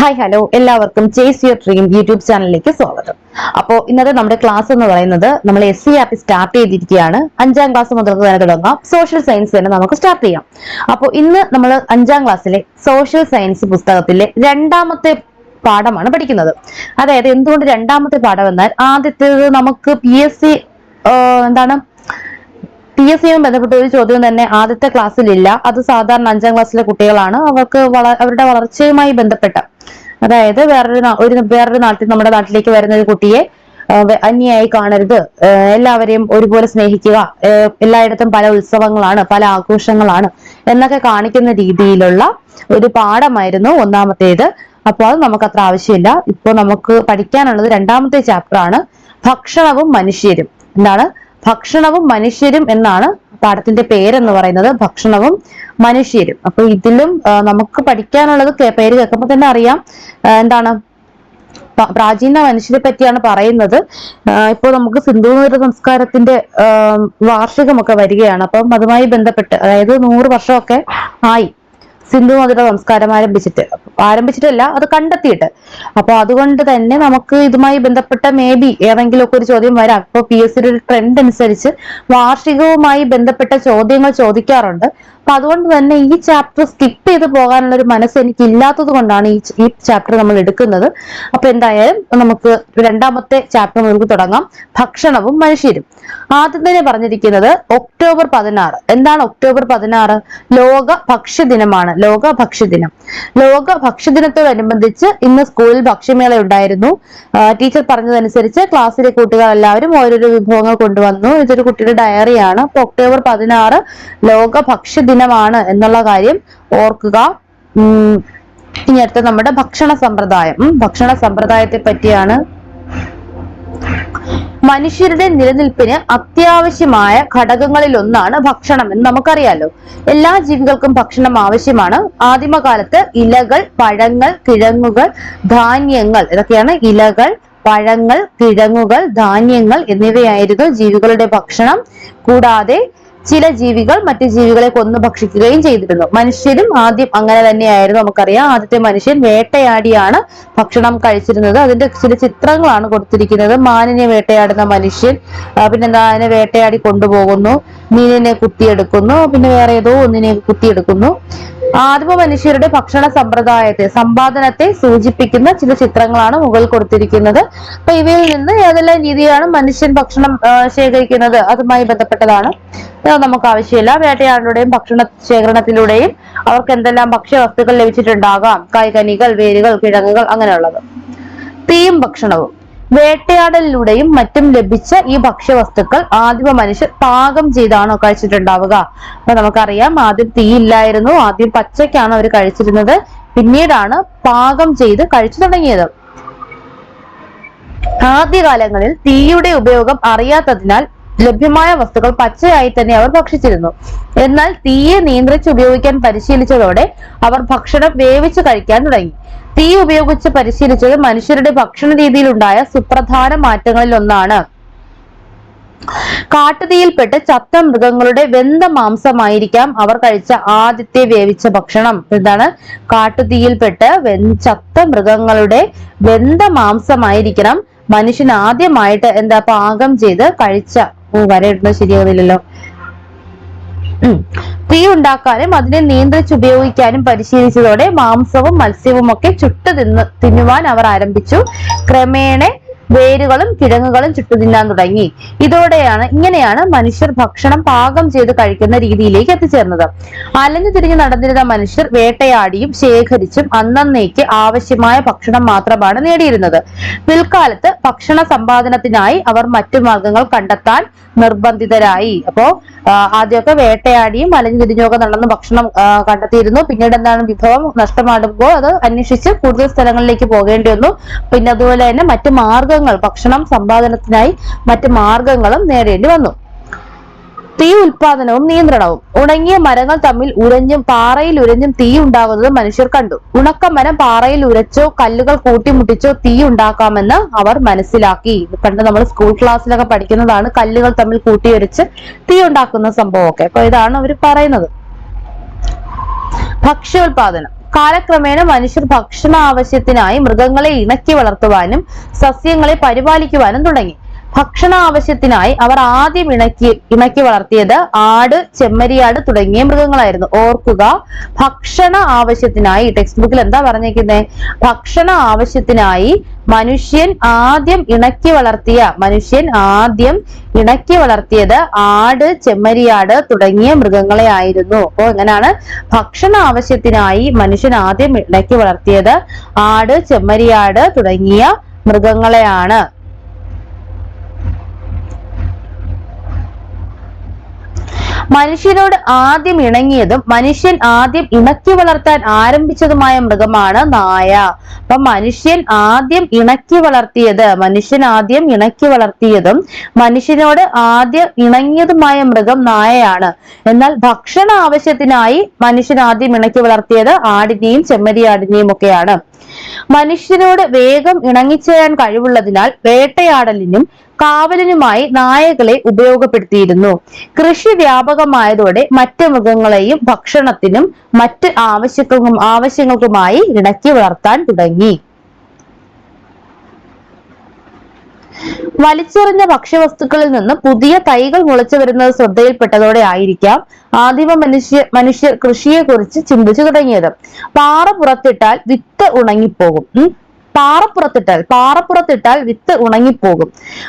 Hi hello എല്ലാവർക്കും chase your dream YouTube ചാനലിലേക്ക് സ്വാഗതം. അപ്പോൾ ഇന്നത്തെ നമ്മുടെ ക്ലാസ് എന്ന് പറയുന്നത് നമ്മൾ എസ് സി ആപ്പ് സ്റ്റാർട്ട് ചെയ്തിരിക്കുകയാണ്. അഞ്ചാം ക്ലാസ് മുതൽ തന്നെ തുടങ്ങാം. സോഷ്യൽ സയൻസ് തന്നെ നമുക്ക് സ്റ്റാർട്ട് ചെയ്യാം. അപ്പോൾ ഇന്ന് നമ്മൾ അഞ്ചാം ക്ലാസ്സിലെ സോഷ്യൽ സയൻസ് പുസ്തകത്തിലെ രണ്ടാമത്തെ പാഠമാണ് പഠിക്കുന്നത്. അതായത് എന്തുകൊണ്ട് രണ്ടാമത്തെ പാഠം എന്നാൽ ആദ്യത്തേത് നമുക്ക് പി എന്താണ് പി എസ് സിയുമായി ബന്ധപ്പെട്ട ഒരു ചോദ്യം തന്നെ ആദ്യത്തെ ക്ലാസ്സിലില്ല അത് സാധാരണ അഞ്ചാം ക്ലാസ്സിലെ കുട്ടികളാണ്. അവർക്ക് അവരുടെ വളർച്ചയുമായി ബന്ധപ്പെട്ട അതായത് വേറൊരു ഒരു വേറൊരു നാട്ടിൽ നമ്മുടെ നാട്ടിലേക്ക് വരുന്ന ഒരു കുട്ടിയെ അന്യായി കാണരുത്. എല്ലാവരെയും ഒരുപോലെ സ്നേഹിക്കുക. എല്ലായിടത്തും പല ഉത്സവങ്ങളാണ് പല ആഘോഷങ്ങളാണ് എന്നൊക്കെ കാണിക്കുന്ന രീതിയിലുള്ള ഒരു പാഠമായിരുന്നു ഒന്നാമത്തേത്. അപ്പോൾ അത് നമുക്ക് അത്ര ആവശ്യമില്ല. ഇപ്പോൾ നമുക്ക് പഠിക്കാനുള്ളത് രണ്ടാമത്തെ ചാപ്റ്റർ ആണ്. ഭക്ഷണവും മനുഷ്യരും. എന്താണ്? ഭക്ഷണവും മനുഷ്യരും എന്നാണ് പാഠത്തിന്റെ പേരെന്ന് പറയുന്നത്. ഭക്ഷണവും മനുഷ്യരും. അപ്പൊ ഇതിലും നമുക്ക് പഠിക്കാനുള്ളത് പേര് കേൾക്കുമ്പോൾ തന്നെ അറിയാം. എന്താണ്? പ്രാചീന മനുഷ്യരെ പറ്റിയാണ് പറയുന്നത്. ഇപ്പൊ നമുക്ക് സിന്ധു നൂര സംസ്കാരത്തിന്റെ വാർഷികമൊക്കെ വരികയാണ്. അപ്പം അതുമായി ബന്ധപ്പെട്ട് അതായത് നൂറ് വർഷമൊക്കെ ആയി സിന്ധു നദിയുടെ സംസ്കാരം ആരംഭിച്ചിട്ട്. ആരംഭിച്ചിട്ടല്ല അത് കണ്ടെത്തിയിട്ട്. അപ്പൊ അതുകൊണ്ട് തന്നെ നമുക്ക് ഇതുമായി ബന്ധപ്പെട്ട മേ ബി ഏതെങ്കിലുമൊക്കെ ഒരു ചോദ്യം വരാം. ഇപ്പൊ പി എസ് സിയുടെ ഒരു ട്രെൻഡ് അനുസരിച്ച് വാർഷികവുമായി ബന്ധപ്പെട്ട ചോദ്യങ്ങൾ ചോദിക്കാറുണ്ട്. അപ്പൊ അതുകൊണ്ട് തന്നെ ഈ ചാപ്റ്റർ സ്കിപ്പ് ചെയ്ത് പോകാനുള്ള ഒരു മനസ്സ് എനിക്ക് ഇല്ലാത്തത് കൊണ്ടാണ് ഈ ഈ ചാപ്റ്റർ നമ്മൾ എടുക്കുന്നത്. അപ്പൊ എന്തായാലും നമുക്ക് രണ്ടാമത്തെ ചാപ്റ്റർ നമുക്ക് തുടങ്ങാം. ഭക്ഷണവും മനുഷ്യരും. ആദ്യം തന്നെ പറഞ്ഞിരിക്കുന്നത് ഒക്ടോബർ പതിനാറ്. എന്താണ് ഒക്ടോബർ പതിനാറ്? ലോക ഭക്ഷ്യദിനമാണ് ലോക ഭക്ഷ്യദിനം ലോക ഭക്ഷ്യദിനത്തോടനുബന്ധിച്ച് ഇന്ന് സ്കൂളിൽ ഭക്ഷ്യമേള ഉണ്ടായിരുന്നു. ടീച്ചർ പറഞ്ഞതനുസരിച്ച് ക്ലാസ്സിലെ കുട്ടികൾ എല്ലാവരും ഓരോരോ വിഭവങ്ങൾ കൊണ്ടുവന്നു. ഇതൊരു കുട്ടിയുടെ ഡയറിയാണ് അപ്പൊ ഒക്ടോബർ പതിനാറ് ലോക ഭക്ഷ്യദിനമാണ് എന്നുള്ള കാര്യം ഓർക്കുക. ഇനി അടുത്ത നമ്മുടെ ഭക്ഷണ സമ്പ്രദായം. ഭക്ഷണ സമ്പ്രദായത്തെ പറ്റിയാണ്. മനുഷ്യരുടെ നിലനിൽപ്പിന് അത്യാവശ്യമായ ഘടകങ്ങളിൽ ഒന്നാണ് ഭക്ഷണം എന്ന് നമുക്കറിയാലോ. എല്ലാ ജീവികൾക്കും ഭക്ഷണം ആവശ്യമാണ്. ആദിമകാലത്ത് ഇലകൾ പഴങ്ങൾ കിഴങ്ങുകൾ ധാന്യങ്ങൾ ഇതൊക്കെയാണ് ഇലകൾ പഴങ്ങൾ കിഴങ്ങുകൾ ധാന്യങ്ങൾ എന്നിവയായിരുന്നു ജീവികളുടെ ഭക്ഷണം. കൂടാതെ ചില ജീവികൾ മറ്റു ജീവികളെ കൊന്നു ഭക്ഷിക്കുകയും ചെയ്തിരുന്നു. മനുഷ്യരും ആദ്യം അങ്ങനെ തന്നെയായിരുന്നു നമുക്കറിയാം. ആദ്യത്തെ മനുഷ്യൻ വേട്ടയാടിയാണ് ഭക്ഷണം കഴിച്ചിരുന്നത്. അതിന്റെ ചില ചിത്രങ്ങളാണ് കൊടുത്തിരിക്കുന്നത്. മാനിനെ വേട്ടയാടുന്ന മനുഷ്യൻ പിന്നെ പിന്നെന്താ അതിനെ വേട്ടയാടി കൊണ്ടുപോകുന്നു. മീനിനെ കുത്തിയെടുക്കുന്നു. പിന്നെ വേറെ ഏതോ ഒന്നിനെ കുത്തിയെടുക്കുന്നു. ആദിമ മനുഷ്യരുടെ ഭക്ഷണ സമ്പ്രദായത്തെ സമ്പാദനത്തെ സൂചിപ്പിക്കുന്ന ചില ചിത്രങ്ങളാണ് മുകളിൽ കൊടുത്തിരിക്കുന്നത്. അപ്പൊ ഇവയിൽ നിന്ന് ഏതെല്ലാം രീതിയാണ് മനുഷ്യൻ ഭക്ഷണം ശേഖരിക്കുന്നത് അതുമായി ബന്ധപ്പെട്ടതാണ്. ഇത് നമുക്ക് ആവശ്യമില്ല. വേട്ടയാടിലൂടെയും ഭക്ഷണ ശേഖരണത്തിലൂടെയും അവർക്ക് എന്തെല്ലാം ഭക്ഷ്യവസ്തുക്കൾ ലഭിച്ചിട്ടുണ്ടാകാം. കായ്കനികൾ വേരുകൾ കിഴങ്ങുകൾ അങ്ങനെയുള്ളത്. തീയും ഭക്ഷണവും. വേട്ടയാടലിലൂടെയും മറ്റും ലഭിച്ച ഈ ഭക്ഷ്യവസ്തുക്കൾ ആദിമ മനുഷ്യർ പാകം ചെയ്താണോ കഴിച്ചിട്ടുണ്ടാവുക? അപ്പൊ നമുക്കറിയാം ആദ്യം തീ ഇല്ലായിരുന്നു ആദ്യം പച്ചയ്ക്കാണ് അവർ കഴിച്ചിരുന്നത്. പിന്നീടാണ് പാകം ചെയ്ത് കഴിച്ചു തുടങ്ങിയത്. ആദ്യകാലങ്ങളിൽ തീയുടെ ഉപയോഗം അറിയാത്തതിനാൽ ലഭ്യമായ വസ്തുക്കൾ പച്ചയായി തന്നെ അവർ ഭക്ഷിച്ചിരുന്നു. എന്നാൽ തീയെ നിയന്ത്രിച്ച് ഉപയോഗിക്കാൻ പരിശീലിച്ചതോടെ അവർ ഭക്ഷണം വേവിച്ച് കഴിക്കാൻ തുടങ്ങി. തീ ഉപയോഗിച്ച് പരിശീലിച്ചത് മനുഷ്യരുടെ ഭക്ഷണ രീതിയിലുണ്ടായ സുപ്രധാന മാറ്റങ്ങളിൽ ഒന്നാണ് കാട്ടുതീയിൽപ്പെട്ട് ചത്ത മൃഗങ്ങളുടെ വെന്ത മാംസമായിരിക്കാം അവർ കഴിച്ച ആദ്യത്തെ വേവിച്ച ഭക്ഷണം. എന്താണ്? കാട്ടുതീയിൽപ്പെട്ട് ചത്ത മൃഗങ്ങളുടെ വെന്ത മാംസമായിരിക്കണം. മനുഷ്യൻ ആദ്യമായിട്ട് എന്താ പാകം ചെയ്ത് കഴിച്ച ഓ വരയിടുന്നത് ശരിയാകുന്നില്ലല്ലോ ഉം. തീ ഉണ്ടാക്കാനും അതിനെ നിയന്ത്രിച്ച് ഉപയോഗിക്കാനും പരിശീലിച്ചതോടെ മാംസവും മത്സ്യവും ഒക്കെ ചുട്ടു തിന്ന് തിന്നുവാൻ അവർ ആരംഭിച്ചു. ക്രമേണ വേരുകളും കിഴങ്ങുകളും ചുട്ടു തിന്നാൻ തുടങ്ങി. ഇതോടെയാണ് ഇങ്ങനെയാണ് മനുഷ്യർ ഭക്ഷണം പാകം ചെയ്ത് കഴിക്കുന്ന രീതിയിലേക്ക് എത്തിച്ചേർന്നത്. അലഞ്ഞു തിരിഞ്ഞു നടന്നിരുന്ന മനുഷ്യർ വേട്ടയാടിയും ശേഖരിച്ചും അന്നന്നേക്ക് ആവശ്യമായ ഭക്ഷണം മാത്രമാണ് നേടിയിരുന്നത്. പിൽക്കാലത്ത് ഭക്ഷണ സമ്പാദനത്തിനായി അവർ മറ്റു മാർഗങ്ങൾ കണ്ടെത്താൻ നിർബന്ധിതരായി. അപ്പോ ആദ്യമൊക്കെ വേട്ടയാടിയും അലഞ്ഞു തിരിഞ്ഞൊക്കെ നടന്ന് ഭക്ഷണം കണ്ടെത്തിയിരുന്നു. പിന്നീട് എന്താണ് വിഭവം നഷ്ടമാടുമ്പോൾ അത് അന്വേഷിച്ച് കൂടുതൽ സ്ഥലങ്ങളിലേക്ക് പോകേണ്ടി വന്നു. പിന്നെ അതുപോലെ തന്നെ മറ്റു മാർഗങ്ങൾ ഭക്ഷണം സമ്പാദനത്തിനായി മറ്റു മാർഗങ്ങളും നേടേണ്ടി വന്നു. തീ ഉൽപാദനവും നിയന്ത്രണവും. ഉണങ്ങിയ മരങ്ങൾ തമ്മിൽ ഉരഞ്ഞും പാറയിൽ ഉരഞ്ഞും തീ ഉണ്ടാകുന്നത് മനുഷ്യർ കണ്ടു. ഉണക്ക മരം പാറയിൽ ഉരച്ചോ കല്ലുകൾ കൂട്ടിമുട്ടിച്ചോ തീ ഉണ്ടാക്കാമെന്ന് അവർ മനസ്സിലാക്കി. പണ്ട് നമ്മൾ സ്കൂൾ ക്ലാസ്സിലൊക്കെ പഠിക്കുന്നതാണ് കല്ലുകൾ തമ്മിൽ കൂട്ടിയുരച്ച് തീ ഉണ്ടാക്കുന്ന സംഭവമൊക്കെ. അപ്പൊ ഇതാണ് അവർ പറയുന്നത്. ഭക്ഷ്യോൽപാദനം. കാലക്രമേണ മനുഷ്യർ ഭക്ഷണ ആവശ്യത്തിനായി മൃഗങ്ങളെ ഇണക്കി വളർത്തുവാനും സസ്യങ്ങളെ പരിപാലിക്കുവാനും തുടങ്ങി. ഭക്ഷണ ആവശ്യത്തിനായി അവർ ആദ്യം ഇണക്കി ഇണക്കി വളർത്തിയത് ആട് ചെമ്മരിയാട് തുടങ്ങിയ മൃഗങ്ങളായിരുന്നു. ഓർക്കുക ഭക്ഷണ ആവശ്യത്തിനായി ടെക്സ്റ്റ് ബുക്കിൽ എന്താ പറഞ്ഞേക്കുന്നത് ഭക്ഷണ ആവശ്യത്തിനായി മനുഷ്യൻ ആദ്യം ഇണക്കി വളർത്തിയ മനുഷ്യൻ ആദ്യം ഇണക്കി വളർത്തിയത് ആട് ചെമ്മരിയാട് തുടങ്ങിയ മൃഗങ്ങളെ ആയിരുന്നു. അപ്പോ എങ്ങനെയാണ് ഭക്ഷണ ആവശ്യത്തിനായി മനുഷ്യൻ ആദ്യം ഇണക്കി വളർത്തിയത് ആട് ചെമ്മരിയാട് തുടങ്ങിയ മൃഗങ്ങളെയാണ്. മനുഷ്യനോട് ആദ്യം ഇണങ്ങിയതും മനുഷ്യൻ ആദ്യം ഇണക്കി വളർത്താൻ ആരംഭിച്ചതുമായ മൃഗമാണ് നായ. അപ്പൊ മനുഷ്യൻ ആദ്യം ഇണക്കി വളർത്തിയത് മനുഷ്യൻ ആദ്യം ഇണക്കി വളർത്തിയതും മനുഷ്യനോട് ആദ്യം ഇണങ്ങിയതുമായ മൃഗം നായയാണ്. എന്നാൽ ഭക്ഷണ ആവശ്യത്തിനായി മനുഷ്യൻ ആദ്യം ഇണക്കി വളർത്തിയത് ആടിനെയും ചെമ്മരിയാടിനെയും ഒക്കെയാണ്. മനുഷ്യനോട് വേഗം ഇണങ്ങിച്ചേരാൻ കഴിവുള്ളതിനാൽ വേട്ടയാടലിനും കാവലിനുമായി നായകളെ ഉപയോഗപ്പെടുത്തിയിരുന്നു. കൃഷി വ്യാപകമായതോടെ മറ്റ് മൃഗങ്ങളെയും ഭക്ഷണത്തിനും മറ്റ് ആവശ്യങ്ങൾക്കും ആവശ്യങ്ങൾക്കുമായി ഇണക്കി വളർത്താൻ തുടങ്ങി. വലിച്ചെറിഞ്ഞ ഭക്ഷ്യവസ്തുക്കളിൽ നിന്ന് പുതിയ തൈകൾ മുളച്ചു വരുന്നത് ശ്രദ്ധയിൽപ്പെട്ടതോടെ ആയിരിക്കാം ആദിമ മനുഷ്യ മനുഷ്യർ കൃഷിയെ കുറിച്ച് ചിന്തിച്ചു തുടങ്ങിയത്. പാറ പുറത്തിട്ടാൽ വിത്ത് ഉണങ്ങിപ്പോകും. പാറപ്പുറത്തിട്ടാൽ പാറപ്പുറത്തിട്ടാൽ വിത്ത് ഉണങ്ങിപ്പോകും.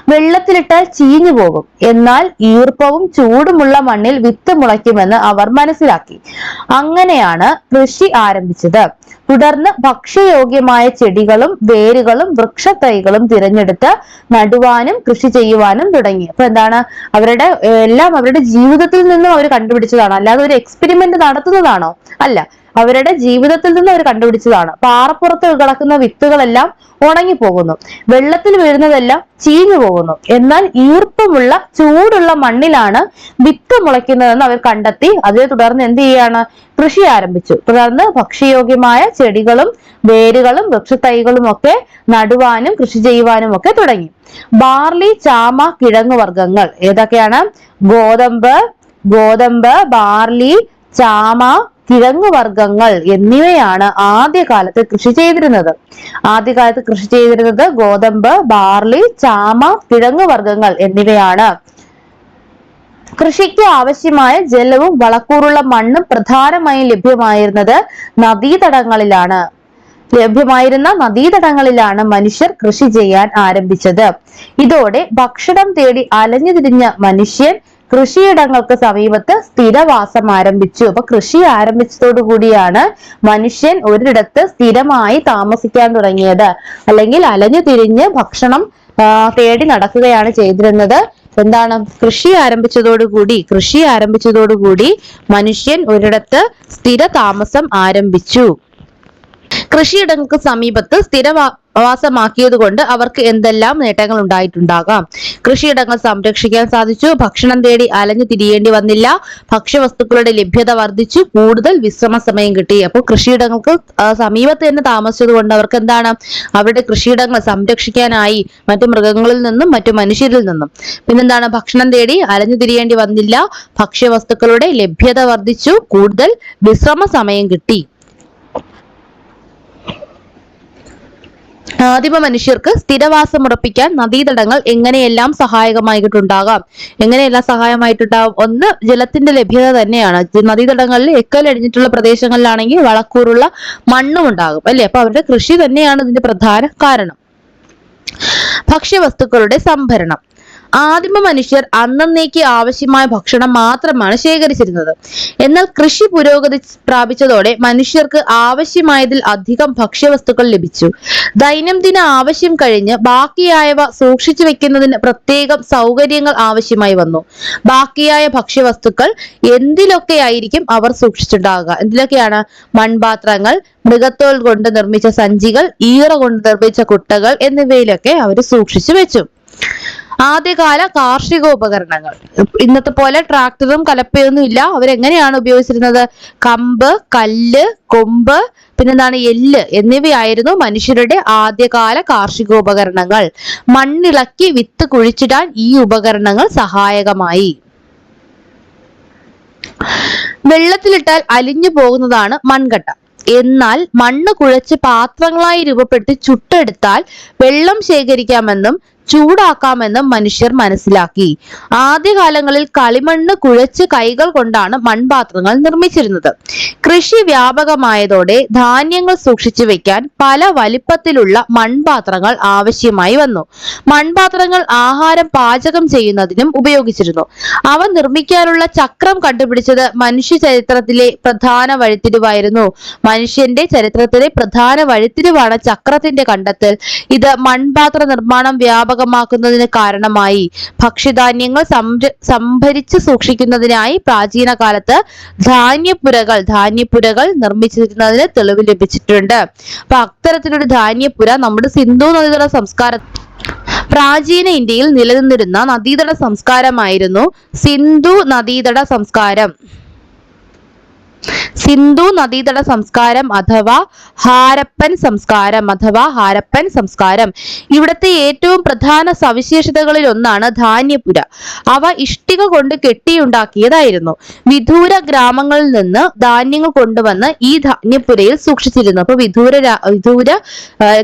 വെള്ളത്തിലിട്ടാൽ ചീഞ്ഞു പോകും. എന്നാൽ ഈർപ്പവും ചൂടുമുള്ള മണ്ണിൽ വിത്ത് മുളയ്ക്കുമെന്ന് അവർ മനസ്സിലാക്കി. അങ്ങനെയാണ് കൃഷി ആരംഭിച്ചത്. തുടർന്ന് ഭക്ഷ്യയോഗ്യമായ ചെടികളും വേരുകളും വൃക്ഷത്തൈകളും തിരഞ്ഞെടുത്ത് നടുവാനും കൃഷി ചെയ്യുവാനും തുടങ്ങി. അപ്പൊ എന്താണ്? അവരുടെ എല്ലാം അവരുടെ ജീവിതത്തിൽ നിന്നും അവർ കണ്ടുപിടിച്ചതാണോ. അല്ലാതെ ഒരു എക്സ്പെരിമെന്റ് നടത്തുന്നതാണോ? അല്ല. അവരുടെ ജീവിതത്തിൽ നിന്ന് അവർ കണ്ടുപിടിച്ചതാണ്. പാറപ്പുറത്ത് കിടക്കുന്ന വിത്തുകളെല്ലാം ഉണങ്ങിപ്പോകുന്നു. വെള്ളത്തിൽ വീഴുന്നതെല്ലാം ചീഞ്ഞു പോകുന്നു. എന്നാൽ ഈർപ്പമുള്ള ചൂടുള്ള മണ്ണിലാണ് വിത്ത് മുളയ്ക്കുന്നതെന്ന് അവർ കണ്ടെത്തി. അതിനെ തുടർന്ന് എന്ത് ചെയ്യാണ് കൃഷി ആരംഭിച്ചു. തുടർന്ന് ഭക്ഷ്യയോഗ്യമായ ചെടികളും വേരുകളും വൃക്ഷത്തൈകളും ഒക്കെ നടുവാനും കൃഷി ചെയ്യുവാനും ഒക്കെ തുടങ്ങി. ബാർലി ചാമ കിഴങ്ങ് വർഗങ്ങൾ ഏതൊക്കെയാണ്? ഗോതമ്പ് ഗോതമ്പ് ബാർലി ചാമ കിഴങ്ങു വർഗങ്ങൾ എന്നിവയാണ് ആദ്യകാലത്ത് കൃഷി ചെയ്തിരുന്നത്. ആദ്യകാലത്ത് കൃഷി ചെയ്തിരുന്നത് ഗോതമ്പ് ബാർലി ചാമ കിഴങ്ങു വർഗങ്ങൾ എന്നിവയാണ്. കൃഷിക്ക് ആവശ്യമായ ജലവും വളക്കൂറുള്ള മണ്ണും പ്രധാനമായും ലഭ്യമായിരുന്നത് നദീതടങ്ങളിലാണ്. ലഭ്യമായിരുന്ന നദീതടങ്ങളിലാണ് മനുഷ്യർ കൃഷി ചെയ്യാൻ ആരംഭിച്ചത്. ഇതോടെ ഭക്ഷണം തേടി അലഞ്ഞു തിരിഞ്ഞ മനുഷ്യൻ കൃഷിയിടങ്ങൾക്ക് സമീപത്ത് സ്ഥിരവാസം ആരംഭിച്ചു. അപ്പൊ കൃഷി ആരംഭിച്ചതോടു കൂടിയാണ് മനുഷ്യൻ ഒരിടത്ത് സ്ഥിരമായി താമസിക്കാൻ തുടങ്ങിയത്. അല്ലെങ്കിൽ അലഞ്ഞു തിരിഞ്ഞ് ഭക്ഷണം തേടി നടക്കുകയാണ് ചെയ്തിരുന്നത്. എന്താണ്? കൃഷി ആരംഭിച്ചതോടുകൂടി കൃഷി ആരംഭിച്ചതോടുകൂടി മനുഷ്യൻ ഒരിടത്ത് സ്ഥിര താമസം ആരംഭിച്ചു. കൃഷിയിടങ്ങൾക്ക് സമീപത്ത് സ്ഥിരവാസമാക്കിയത് കൊണ്ട് അവർക്ക് എന്തെല്ലാം നേട്ടങ്ങൾ ഉണ്ടായിട്ടുണ്ടാകാം? കൃഷിയിടങ്ങൾ സംരക്ഷിക്കാൻ സാധിച്ചു. ഭക്ഷണം തേടി അലഞ്ഞു തിരിയേണ്ടി വന്നില്ല. ഭക്ഷ്യവസ്തുക്കളുടെ ലഭ്യത വർദ്ധിച്ചു. കൂടുതൽ വിശ്രമ സമയം കിട്ടി. അപ്പോൾ കൃഷിയിടങ്ങൾക്ക് സമീപത്ത് തന്നെ താമസിച്ചത് കൊണ്ട് അവർക്ക് എന്താണ് അവരുടെ കൃഷിയിടങ്ങൾ സംരക്ഷിക്കാനായി മറ്റു മൃഗങ്ങളിൽ നിന്നും മറ്റു മനുഷ്യരിൽ നിന്നും. പിന്നെന്താണ്? ഭക്ഷണം തേടി അലഞ്ഞു തിരിയേണ്ടി വന്നില്ല. ഭക്ഷ്യവസ്തുക്കളുടെ ലഭ്യത വർദ്ധിച്ചു. കൂടുതൽ വിശ്രമ സമയം കിട്ടി. ആദിമ മനുഷ്യർക്ക് സ്ഥിരവാസം ഉറപ്പിക്കാൻ നദീതടങ്ങൾ എങ്ങനെയെല്ലാം സഹായകമായിട്ടുണ്ടാകാം? എങ്ങനെയെല്ലാം സഹായമായിട്ടുണ്ടാകും ഒന്ന് ജലത്തിന്റെ ലഭ്യത തന്നെയാണ്. നദീതടങ്ങളിൽ എക്കലടിഞ്ഞിട്ടുള്ള പ്രദേശങ്ങളിലാണെങ്കിൽ വളക്കൂറുള്ള മണ്ണും ഉണ്ടാകും അല്ലെ? അപ്പൊ അവരുടെ കൃഷി തന്നെയാണ് ഇതിന്റെ പ്രധാന കാരണം. ഭക്ഷ്യവസ്തുക്കളുടെ സംഭരണം. ആദിമ മനുഷ്യർ അന്നന്നേക്ക് ആവശ്യമായ ഭക്ഷണം മാത്രമാണ് ശേഖരിച്ചിരുന്നത്. എന്നാൽ കൃഷി പുരോഗതി പ്രാപിച്ചതോടെ മനുഷ്യർക്ക് ആവശ്യമായതിൽ അധികം ഭക്ഷ്യവസ്തുക്കൾ ലഭിച്ചു. ദൈനംദിന ആവശ്യം കഴിഞ്ഞ് ബാക്കിയായവ സൂക്ഷിച്ചു വെക്കുന്നതിന് പ്രത്യേകം സൗകര്യങ്ങൾ ആവശ്യമായി വന്നു. ബാക്കിയായ ഭക്ഷ്യവസ്തുക്കൾ എന്തിലൊക്കെ ആയിരിക്കും അവർ സൂക്ഷിച്ചിട്ടുണ്ടാകുക? എന്തിലൊക്കെയാണ്? മൺപാത്രങ്ങൾ മൃഗത്തോൽ കൊണ്ട് നിർമ്മിച്ച സഞ്ചികൾ ഈറ കൊണ്ട് നിർമ്മിച്ച കുട്ടകൾ എന്നിവയിലൊക്കെ അവർ സൂക്ഷിച്ചു വെച്ചു. ആദ്യകാല കാർഷിക ഉപകരണങ്ങൾ ഇന്നത്തെ പോലെ ട്രാക്ടറും കലപ്പയൊന്നും ഇല്ല. അവരെങ്ങനെയാണ് ഉപയോഗിച്ചിരുന്നത്? കമ്പ് കല്ല് കൊമ്പ് പിന്നെന്താണ് എല്ല് എന്നിവയായിരുന്നു മനുഷ്യരുടെ ആദ്യകാല കാർഷിക ഉപകരണങ്ങൾ മണ്ണിളക്കി വിത്ത് കുഴിച്ചിടാൻ ഈ ഉപകരണങ്ങൾ സഹായകമായി. വെള്ളത്തിലിട്ടാൽ അലിഞ്ഞു പോകുന്നതാണ് മൺകട്ട. എന്നാൽ മണ്ണ് കുഴച്ച് പാത്രങ്ങളായി രൂപപ്പെട്ട് ചുട്ടെടുത്താൽ വെള്ളം ശേഖരിക്കാമെന്നും ചൂടാക്കാമെന്നും മനുഷ്യർ മനസ്സിലാക്കി. ആദ്യകാലങ്ങളിൽ കളിമണ്ണ് കുഴച്ച് കൈകൾ കൊണ്ടാണ് മൺപാത്രങ്ങൾ നിർമ്മിച്ചിരുന്നത്. കൃഷി വ്യാപകമായതോടെ ധാന്യങ്ങൾ സൂക്ഷിച്ചു വെക്കാൻ പല വലിപ്പത്തിലുള്ള മൺപാത്രങ്ങൾ ആവശ്യമായി വന്നു. മൺപാത്രങ്ങൾ ആഹാരം പാചകം ചെയ്യുന്നതിനും ഉപയോഗിച്ചിരുന്നു. അവ നിർമ്മിക്കാനുള്ള ചക്രം കണ്ടുപിടിച്ചത് മനുഷ്യ ചരിത്രത്തിലെ പ്രധാന വഴിത്തിരിവായിരുന്നു. മനുഷ്യന്റെ ചരിത്രത്തിലെ പ്രധാന വഴിത്തിരിവാണ് ചക്രത്തിന്റെ കണ്ടെത്തൽ. ഇത് മൺപാത്ര നിർമ്മാണം വ്യാപകമാക്കുന്നതിന് കാരണമായി. ഭക്ഷ്യധാന്യങ്ങൾ സംഭരിച്ചു സംഭരിച്ച് സൂക്ഷിക്കുന്നതിനായി പ്രാചീന കാലത്ത് ധാന്യപ്പുരകൾ ധാന്യപ്പുരകൾ നിർമ്മിച്ചിരുന്നതിന് തെളിവ് ലഭിച്ചിട്ടുണ്ട്. അപ്പൊ അത്തരത്തിലൊരു ധാന്യപ്പുര നമ്മുടെ സിന്ധു നദീതട സംസ്കാര പ്രാചീന ഇന്ത്യയിൽ നിലനിന്നിരുന്ന നദീതട സംസ്കാരമായിരുന്നു സിന്ധു നദീതട സംസ്കാരം. സിന്ധു നദീതട സംസ്കാരം അഥവാ ഹാരപ്പൻ സംസ്കാരം അഥവാ ഹാരപ്പൻ സംസ്കാരം. ഇവിടുത്തെ ഏറ്റവും പ്രധാന സവിശേഷതകളിൽ ഒന്നാണ് ധാന്യപുര അവ ഇഷ്ടിക കൊണ്ട് കെട്ടിയുണ്ടാക്കിയതായിരുന്നു. വിദൂര ഗ്രാമങ്ങളിൽ നിന്ന് ധാന്യങ്ങൾ കൊണ്ടുവന്ന് ഈ ധാന്യപുരയിൽ സൂക്ഷിച്ചിരുന്നു. അപ്പൊ വിദൂര വിദൂര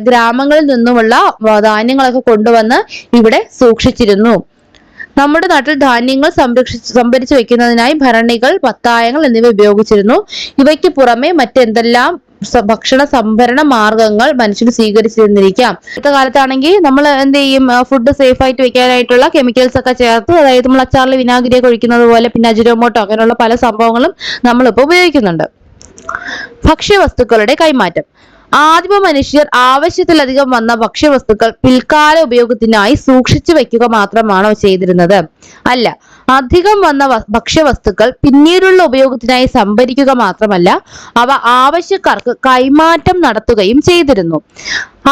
ഗ്രാമങ്ങളിൽ നിന്നുമുള്ള ധാന്യങ്ങളൊക്കെ കൊണ്ടുവന്ന് ഇവിടെ സൂക്ഷിച്ചിരുന്നു. നമ്മുടെ നാട്ടിൽ ധാന്യങ്ങൾ സംരക്ഷിച്ച് സംഭരിച്ചു വെക്കുന്നതിനായി ഭരണികൾ പത്തായങ്ങൾ എന്നിവ ഉപയോഗിച്ചിരുന്നു. ഇവയ്ക്ക് പുറമെ മറ്റെന്തെല്ലാം ഭക്ഷണ സംഭരണ മാർഗങ്ങൾ മനുഷ്യർ സ്വീകരിച്ചിരുന്നിരിക്കാം. ഇന്നത്തെ കാലത്താണെങ്കിൽ നമ്മൾ എന്ത് ചെയ്യും? ഫുഡ് സേഫ് ആയിട്ട് വെക്കാനായിട്ടുള്ള കെമിക്കൽസ് ഒക്കെ ചേർത്ത് അതായത് നമ്മൾ അച്ചാറിൽ വിനാഗിരിയൊക്കെ ഒഴിക്കുന്നത് പോലെ പിന്നെ അജിനോമോട്ടോ അങ്ങനെയുള്ള പല സംഭവങ്ങളും നമ്മളിപ്പോൾ ഉപയോഗിക്കുന്നുണ്ട്. ഭക്ഷ്യവസ്തുക്കളുടെ കൈമാറ്റം. ആദിമ മനുഷ്യർ ആവശ്യത്തിലധികം വന്ന ഭക്ഷ്യവസ്തുക്കൾ പിൽക്കാല ഉപയോഗത്തിനായി സൂക്ഷിച്ചു വെക്കുക മാത്രമാണോ ചെയ്തിരുന്നത്. അല്ല അധികം വന്ന ഭക്ഷ്യവസ്തുക്കൾ പിന്നീടുള്ള ഉപയോഗത്തിനായി സംഭരിക്കുക മാത്രമല്ല അവ ആവശ്യക്കാർക്ക് കൈമാറ്റം നടത്തുകയും ചെയ്തിരുന്നു.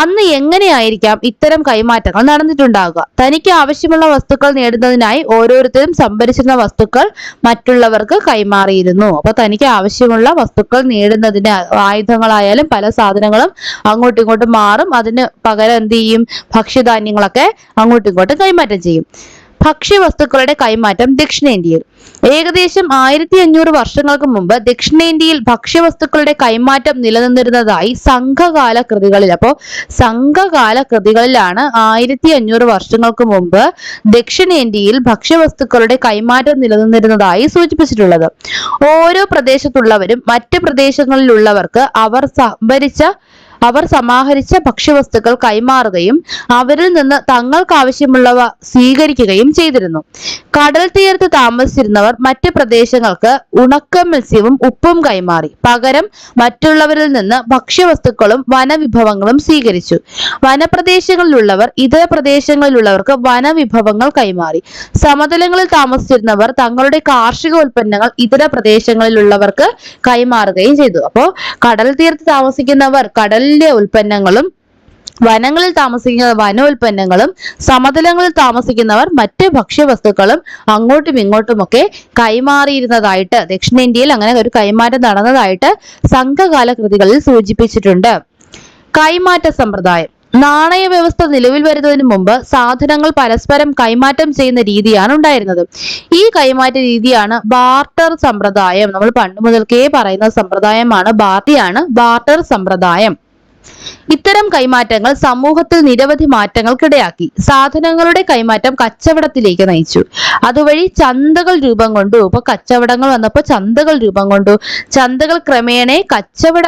അന്ന് എങ്ങനെയായിരിക്കാം ഇത്തരം കൈമാറ്റങ്ങൾ നടന്നിട്ടുണ്ടാകുക തനിക്ക് ആവശ്യമുള്ള വസ്തുക്കൾ നേടുന്നതിനായി ഓരോരുത്തരും സംഭരിച്ചിരുന്ന വസ്തുക്കൾ മറ്റുള്ളവർക്ക് കൈമാറിയിരുന്നു. അപ്പൊ തനിക്ക് ആവശ്യമുള്ള വസ്തുക്കൾ നേടുന്നതിന് ആയുധങ്ങളായാലും പല സാധനങ്ങളും അങ്ങോട്ടും ഇങ്ങോട്ടും മാറും. അതിന് പകരം എന്ത് ചെയ്യും? ഭക്ഷ്യധാന്യങ്ങളൊക്കെ അങ്ങോട്ടും ഇങ്ങോട്ടും കൈമാറ്റം ചെയ്യും. ഭക്ഷ്യവസ്തുക്കളുടെ കൈമാറ്റം ദക്ഷിണേന്ത്യയിൽ. ഏകദേശം ആയിരത്തി അഞ്ഞൂറ് വർഷങ്ങൾക്ക് മുമ്പ് ദക്ഷിണേന്ത്യയിൽ ഭക്ഷ്യവസ്തുക്കളുടെ കൈമാറ്റം നിലനിന്നിരുന്നതായി സംഘകാല കൃതികളിൽ. അപ്പോ സംഘകാല കൃതികളിലാണ് ആയിരത്തി അഞ്ഞൂറ് വർഷങ്ങൾക്ക് മുമ്പ് ദക്ഷിണേന്ത്യയിൽ ഭക്ഷ്യവസ്തുക്കളുടെ കൈമാറ്റം നിലനിന്നിരുന്നതായി സൂചിപ്പിച്ചിട്ടുള്ളത്. ഓരോ പ്രദേശത്തുള്ളവരും മറ്റ് പ്രദേശങ്ങളിലുള്ളവർക്ക് അവർ സംഭരിച്ച അവർ സമാഹരിച്ച ഭക്ഷ്യവസ്തുക്കൾ കൈമാറുകയും അവരിൽ നിന്ന് തങ്ങൾക്ക് ആവശ്യമുള്ളവ സ്വീകരിക്കുകയും ചെയ്തിരുന്നു. കടൽ തീരത്ത് താമസിച്ചിരുന്നവർ മറ്റ് പ്രദേശങ്ങൾക്ക് ഉണക്ക മത്സ്യവും ഉപ്പും കൈമാറി. പകരം മറ്റുള്ളവരിൽ നിന്ന് ഭക്ഷ്യവസ്തുക്കളും വനവിഭവങ്ങളും സ്വീകരിച്ചു. വനപ്രദേശങ്ങളിലുള്ളവർ ഇതര പ്രദേശങ്ങളിലുള്ളവർക്ക് വനവിഭവങ്ങൾ കൈമാറി. സമതലങ്ങളിൽ താമസിച്ചിരുന്നവർ തങ്ങളുടെ കാർഷിക ഉൽപ്പന്നങ്ങൾ ഇതര പ്രദേശങ്ങളിലുള്ളവർക്ക് കൈമാറുകയും ചെയ്തു. അപ്പോ കടൽ തീരത്ത് താമസിക്കുന്നവർ കടലിലെ ഉൽപ്പന്നങ്ങളും വനങ്ങളിൽ താമസിക്കുന്ന വനോൽപ്പന്നങ്ങളും സമതലങ്ങളിൽ താമസിക്കുന്നവർ മറ്റ് ഭക്ഷ്യവസ്തുക്കളും അങ്ങോട്ടും ഇങ്ങോട്ടുമൊക്കെ കൈമാറിയിരുന്നതായിട്ട് ദക്ഷിണേന്ത്യയിൽ അങ്ങനെ ഒരു കൈമാറ്റം നടന്നതായിട്ട് സംഘകാല കൃതികളിൽ സൂചിപ്പിച്ചിട്ടുണ്ട്. കൈമാറ്റ സമ്പ്രദായം. നാണയ വ്യവസ്ഥ നിലവിൽ വരുന്നതിന് മുമ്പ് സാധനങ്ങൾ പരസ്പരം കൈമാറ്റം ചെയ്യുന്ന രീതിയാണ് ഉണ്ടായിരുന്നത്. ഈ കൈമാറ്റ രീതിയാണ് ബാർട്ടർ സമ്പ്രദായം. നമ്മൾ പണ്ട് മുതൽക്കേ പറയുന്ന സമ്പ്രദായമാണ് ബാർട്ടിയാണ് ബാർട്ടർ സമ്പ്രദായം. ഇത്തരം കൈമാറ്റങ്ങൾ സമൂഹത്തിൽ നിരവധി മാറ്റങ്ങൾക്കിടയാക്കി. സാധനങ്ങളുടെ കൈമാറ്റം കച്ചവടത്തിലേക്ക് നയിച്ചു. അതുവഴി ചന്തകൾ രൂപം കൊണ്ടു. ഇപ്പൊ കച്ചവടങ്ങൾ വന്നപ്പോൾ ചന്തകൾ രൂപം കൊണ്ടു. ചന്തകൾ ക്രമേണ കച്ചവട